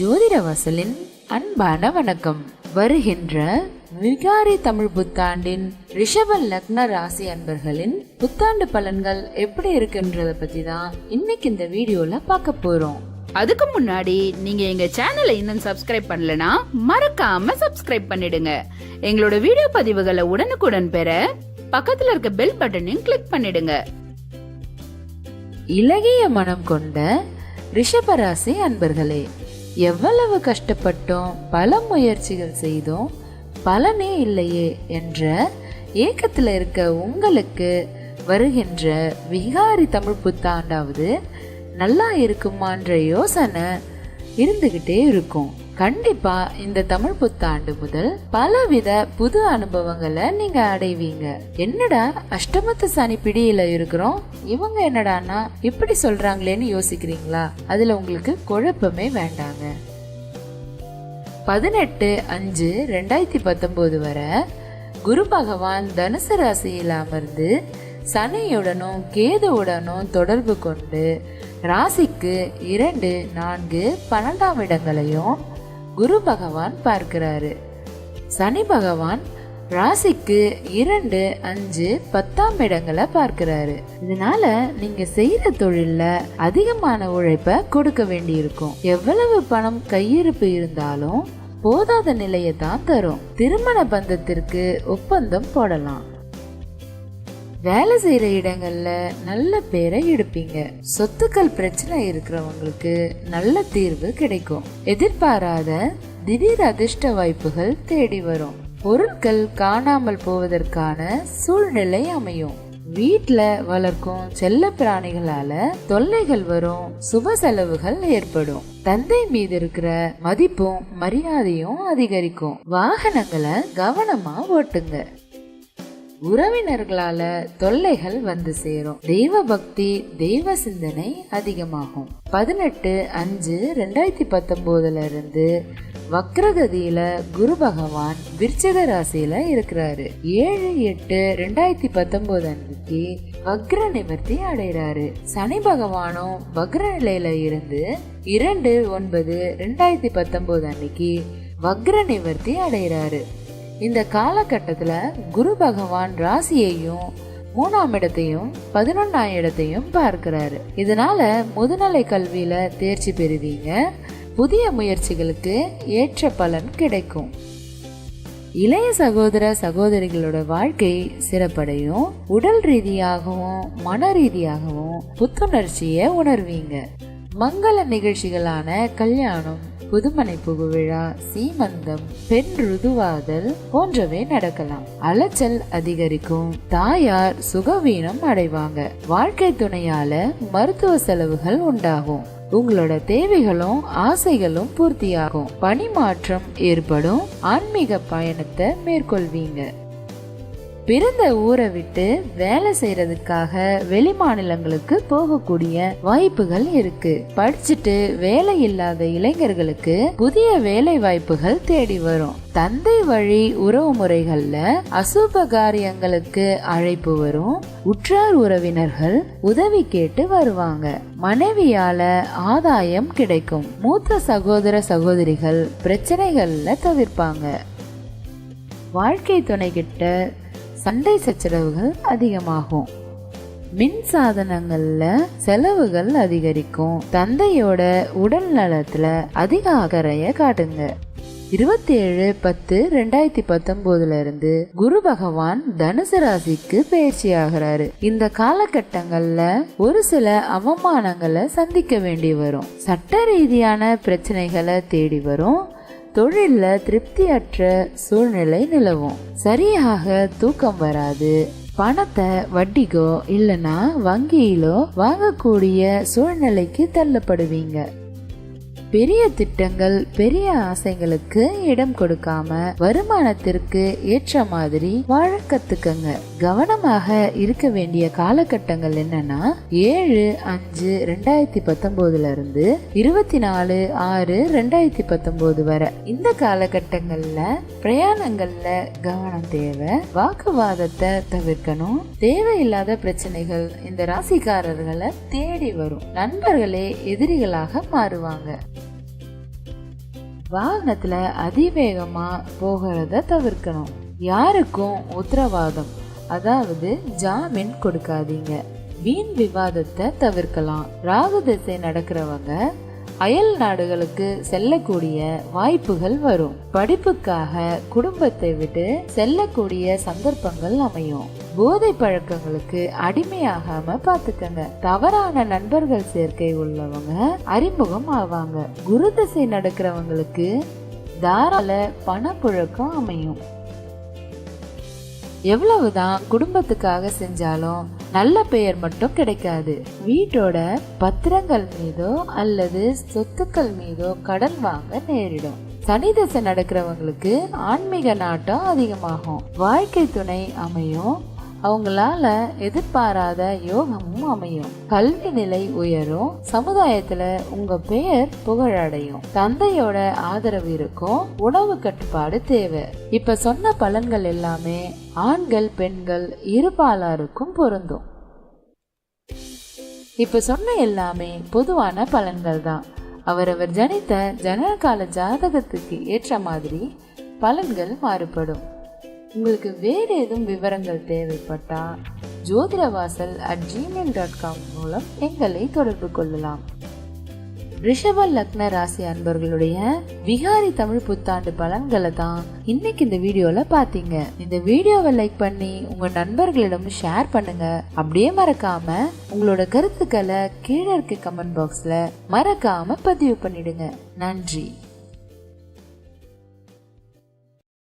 ஜோதிட வாசலின் அன்பான வணக்கம். வருகின்ற விகாரி தமிழ் புத்தாண்டின் ரிஷப லக்ன ராசி அன்பர்களின் புத்தாண்டு பலன்கள் எப்படி இருக்குன்றத பத்தி தான் இன்னைக்கு இந்த வீடியோல பார்க்க போறோம். அதுக்கு முன்னாடி நீங்க எங்க சேனலை இன்னும் சப்ஸ்கிரைப் பண்ணலனா மறக்காம சப்ஸ்கிரைப் பண்ணிடுங்க. எங்களோட வீடியோ பதிவுகளை உடனுக்குடன் பெற பக்கத்துல இருக்க பெல் பட்டனையும் கிளிக் பண்ணிடுங்க. இலகிய மனம் கொண்ட ரிஷபராசி அன்பர்களே எவ்வளவு கஷ்டப்பட்டோம் பல முயற்சிகள் செய்தோம் பலனே இல்லையே என்ற ஏக்கத்தில் இருக்க உங்களுக்கு வருகின்ற விகாரி தமிழ் புத்தாண்டாவது நல்லா இருக்குமான்ற யோசனை இருந்துகிட்டே இருக்கும். கண்டிப்பா இந்த தமிழ் புத்தாண்டு முதல் பலவித புது அனுபவங்களை நீங்க அடைவீங்க. என்னடா அஷ்டமத்து சனி பிடியில இருக்கிறோம்? இவங்க என்னடான்னா இப்படி சொல்றாங்களேன்னு யோசிக்கிறீங்களா? அதுல உங்களுக்கு குழப்பமே வேண்டாங்க. பதினெட்டு அஞ்சு ரெண்டாயிரத்தி பத்தொன்பது வரை குரு பகவான் தனுசு ராசியில் அமர்ந்து சனியுடனும் கேதுவுடனும் தொடர்பு கொண்டு ராசிக்கு இரண்டு நான்கு பன்னெண்டாம் இடங்களையும் குரு பகவான் பார்க்கிறாரு. சனி பகவான் ராசிக்கு இரண்டு அஞ்சு பத்தாம் இடங்களை பார்க்கிறாரு. இதனால நீங்க செய்யற தொழில்ல அதிகமான உழைப்ப கொடுக்க வேண்டியிருக்கும். எவ்வளவு பணம் கையிருப்பு இருந்தாலும் போதாத நிலையை தான் தரும். திருமண பந்தத்திற்கு ஒப்பந்தம் போடலாம். வேலை செய்யற இடங்கள்ல நல்ல பேரை எடுப்பீங்க. சொத்துக்கள் பிரச்சனை இருக்கிறவங்களுக்கு நல்ல தீர்வு கிடைக்கும். எதிர்பாராத திடீர் அதிர்ஷ்ட வாய்ப்புகள் தேடி வரும். பொருட்கள் காணாமல் போவதற்கான சூழ்நிலை அமையும். வீட்டில் வளர்க்கும் செல்ல பிராணிகளால தொல்லைகள் வரும் சுப செலவுகள் ஏற்படும். தந்தை மீது இருக்கிற மதிப்பும் மரியாதையும் அதிகரிக்கும். வாகனங்களை கவனமா ஓட்டுங்க. உறவினர்களால தொல்லைகள் வந்து சேரும். தெய்வ பக்தி தெய்வ சிந்தனை அதிகமாகும். பதினெட்டு அஞ்சு ரெண்டாயிரத்தி பத்தொன்பதுல இருந்து வக்ரகதியில குரு பகவான் விருச்சக ராசியில இருக்கிறாரு. ஏழு எட்டு ரெண்டாயிரத்தி பத்தொன்பது அன்னைக்கு வக்ர நிவர்த்தி அடைகிறாரு சனி பகவானும் வக்ர நிலையில இருந்து இரண்டு ஒன்பது ரெண்டாயிரத்தி பத்தொன்பது அன்னைக்கு வக்ர நிவர்த்தி அடைகிறாரு இந்த காலகட்டத்தில் குரு பகவான் ராசியையும் மூணாம் இடத்தையும் பதினொன்றாம் இடத்தையும் பார்க்கிறாரு. இதனால முதுநிலை கல்வியில தேர்ச்சி பெறுவீங்க. புதிய முயற்சிகளுக்கு ஏற்ற பலன் கிடைக்கும். இளைய சகோதர சகோதரிகளோட வாழ்க்கை சிறப்படையும். உடல் ரீதியாகவும் மன ரீதியாகவும் புத்துணர்ச்சியை உணர்வீங்க. மங்கள நிகழ்ச்சிகளான கல்யாணம் புதுமனை புகுவிழா சீமந்தம் பெண் ருதுவாதல் போன்றவை நடக்கலாம். அலைச்சல் அதிகரிக்கும். தாயார் சுகவீனம் அடைவாங்க. வாழ்க்கை துணையால மருத்துவ செலவுகள் உண்டாகும். உங்களோட தேவைகளும் ஆசைகளும் பூர்த்தியாகும். பணி மாற்றம் ஏற்படும். ஆன்மீக பயணத்தை மேற்கொள்வீங்க. பிறந்த ஊரை விட்டு வேலை செய்யறதுக்காக வெளி மாநிலங்களுக்கு போகக்கூடிய வாய்ப்புகள் இருக்கு. படிச்சுட்டு வேலை இல்லாத இளைஞர்களுக்கு புதிய வேலை வாய்ப்புகள் தேடி வரும். தந்தை வழி உறவு முறைகள்ல அசுப காரியங்களுக்கு அழைப்பு வரும். உற்றார் உறவினர்கள் உதவி கேட்டு வருவாங்க. மனைவியால ஆதாயம் கிடைக்கும். மூத்த சகோதர சகோதரிகள் பிரச்சனைகள்ல தவிர்ப்பாங்க. வாழ்க்கை துணை கிட்ட சண்டை சச்சரவுகள் அதிகமாகும். மின் சாதனங்கள்ல செலவுகள் அதிகரிக்கும். தந்தையோட உடல் நலத்துல அதிக அக்கறைய காட்டுங்க. இருபத்தி ஏழு பத்து ரெண்டாயிரத்தி பத்தொன்பதுல இருந்து குரு பகவான் தனுசு ராசிக்கு பயிற்சி ஆகிறாரு. இந்த காலகட்டங்கள்ல ஒரு சில அவமானங்களை சந்திக்க வேண்டி வரும். சட்ட ரீதியான பிரச்சனைகளை தேடி வரும். தொழில்ல திருப்தியற்ற சூழ்நிலை நிலவும். சரியாக தூக்கம் வராது. பணத்தை வட்டிக்கோ இல்லைன்னா வங்கியிலோ வாங்கக்கூடிய சூழ்நிலைக்கு தள்ளப்படுவீங்க. பெரிய திட்டங்கள் பெரிய ஆசைகளுக்கு இடம் கொடுக்காம வருமானத்திற்கு ஏற்ற மாதிரி வாழ கத்துக்கங்க. கவனமாக இருக்க வேண்டிய காலகட்டங்கள் என்னன்னா ஏழு அஞ்சு ரெண்டாயிரத்தி பத்தொன்பதுல இருந்து இருபத்தி நாலு ஆறு ரெண்டாயிரத்தி பத்தொன்பது வரை. இந்த காலகட்டங்கள்ல பிரயாணங்கள்ல கவனம் தேவை. வாக்குவாதத்தை தவிர்க்கணும். தேவையில்லாத பிரச்சனைகள் இந்த ராசிக்காரர்களை தேடி வரும். நண்பர்களே எதிரிகளாக மாறுவாங்க. வாகனத்துல அதிவேகமா போகிறத தவிர்க்கணும். யாருக்கும் உத்தரவாதம் அதாவது ஜாமீன் கொடுக்காதீங்க. வீண் விவாதத்தை தவிர்க்கலாம். ராகு திசை நடக்கிறவங்க அயல் நாடுகளுக்கு செல்லக்கூடிய வாய்ப்புகள் வரும். படிப்புக்காக குடும்பத்தை விட்டு செல்லக்கூடிய சந்தர்ப்பங்கள் அமையும். போதை பழக்கங்களுக்கு அடிமையாகாம பாத்துக்கங்க தவறான நண்பர்கள் சேர்க்கை உள்ளவங்க அறிமுகம் ஆவாங்க. குரு திசை நடக்கிறவங்களுக்கு தாராள பணப்புழக்கம் அமையும். எவ்வளவுதான் குடும்பத்துக்காக செஞ்சாலும் நல்ல பெயர் மட்டும் கிடைக்காது. வீட்டோட பத்திரங்கள் மீதோ அல்லது சொத்துக்கள் மீதோ கடன் வாங்க நேரிடும். சனி தசை நடக்கிறவங்களுக்கு ஆன்மீக நாட்டம் அதிகமாகும். வாழ்க்கை துணை அமையும். அவங்களால எதிர்பாராத யோகமும் அமையும். கல்வி நிலை உயரும் சமுதாயத்துல உங்க பெயர் புகழடையும். தந்தையோட ஆதரவு இருக்கும் உணவு கட்டுப்பாடு தேவை. இப்ப சொன்ன பலன்கள் எல்லாமே ஆண்கள் பெண்கள் இருபாலாருக்கும் பொருந்தும். இப்ப சொன்ன எல்லாமே பொதுவான பலன்கள் தான். அவரவர் ஜனித்த ஜனகால ஜாதகத்துக்கு ஏற்ற மாதிரி பலன்கள் மாறுபடும். உங்களுக்கு வேறு ஏதும் விவரங்கள் தேவைப்பட்டா Jothidavasal at Gmail dot com மூலம் எங்களை தொடர்பு கொள்ளலாம். ரிஷப லக்ன ராசி அன்பர்களுடைய விகாரி தமிழ் புத்தாண்டு பலன்களை தான் இன்னைக்கு இந்த வீடியோல பாத்தீங்க இந்த வீடியோவை லைக் பண்ணி உங்க நண்பர்களிடம் ஷேர் பண்ணுங்க. அப்படியே மறக்காம உங்களோட கருத்துக்களை கீழே இருக்க கமெண்ட் பாக்ஸ்ல மறக்காம பதிவு பண்ணிடுங்க. நன்றி.